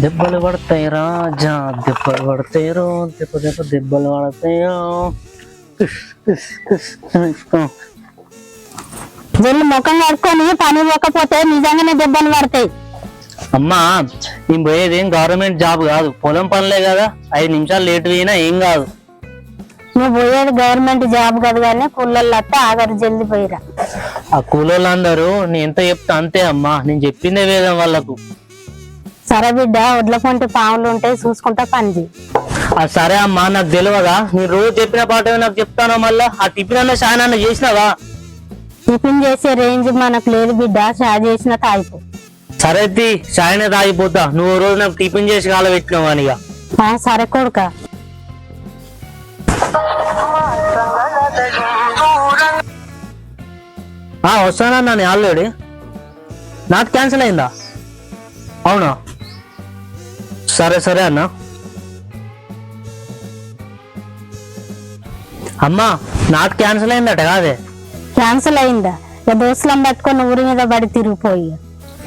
దెబ్బలు పడతాయి రాజా దెబ్బలు పడతాయి రో దెబ్బ దెబ్బ దెబ్బలు పడతాయో. వెళ్ళి ముఖం కడుక్కొని పని పోకపోతే నిజంగానే దెబ్బలు పడతాయి. అమ్మా నేను పోయేది ఏం గవర్నమెంట్ జాబ్ కాదు. పొలం పనులే కదా. ఐదు నిమిషాలు లేట్ పోయినా ఏం కాదు. నువ్వు పోయేది గవర్నమెంట్ జాబ్ కాదు కానీ కుళ్ళల్లో వస్తే ఆగరు జల్ది పోయిరా. ఆ కూలోళ్ళందరూ నేను ఎంత చెప్తా అంతే అమ్మా. నేను చెప్పిందే వేదం వాళ్ళకు. సరే బిడ్డ వడ్ల పొంటి పాములు ఉంటాయి చూసుకుంటా పని చేయి ఆ సరే అమ్మా నాకు తెలియదా నేను రోజు చెప్పిన పాట నాకు చెప్తాను మళ్ళా? ఆ టిఫిన్ అన్న షాన్ అన్న చేసినావా? టిఫిన్ చేసే రేంజ్ మనకు లేదు బిడ్డ చా చేసిన తాయిపో సరే తీ షాయనే తాగిపోతా. నువ్వు రోజు నాకు టిఫిన్ చేసి కాల పెట్టినావు అని సరే కొడుక. వస్తానన్నా నేను ఆల్రెడీ. నాకు క్యాన్సిల్ అయిందా? అవునా? సరే సరే అన్న. అమ్మా నాకు క్యాన్సిల్ అయిందట కాదే? క్యాన్సిల్ అయిందా? ఇక దోస్తులను పట్టుకొని ఊరి మీద పడి తిరిగిపోయి.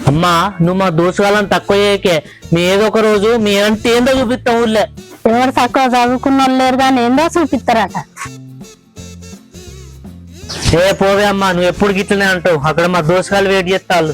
అమ్మా నువ్వు మా దోసుగాలను తక్కువ చేయకే మీ ఏదో ఒక రోజు మీ అంటే ఏందో చూపిస్తాం ఊర్లే. ఎవరు తక్కువ చదువుకున్న వాళ్ళు లేరు కానీ ఏందో చూపిస్తారట. ఏ పోవే అమ్మా నువ్వు ఎప్పుడు గిట్లనే అంటావు? అక్కడ మా దోసుగాలు వెయిట్ చేస్తాళ్ళు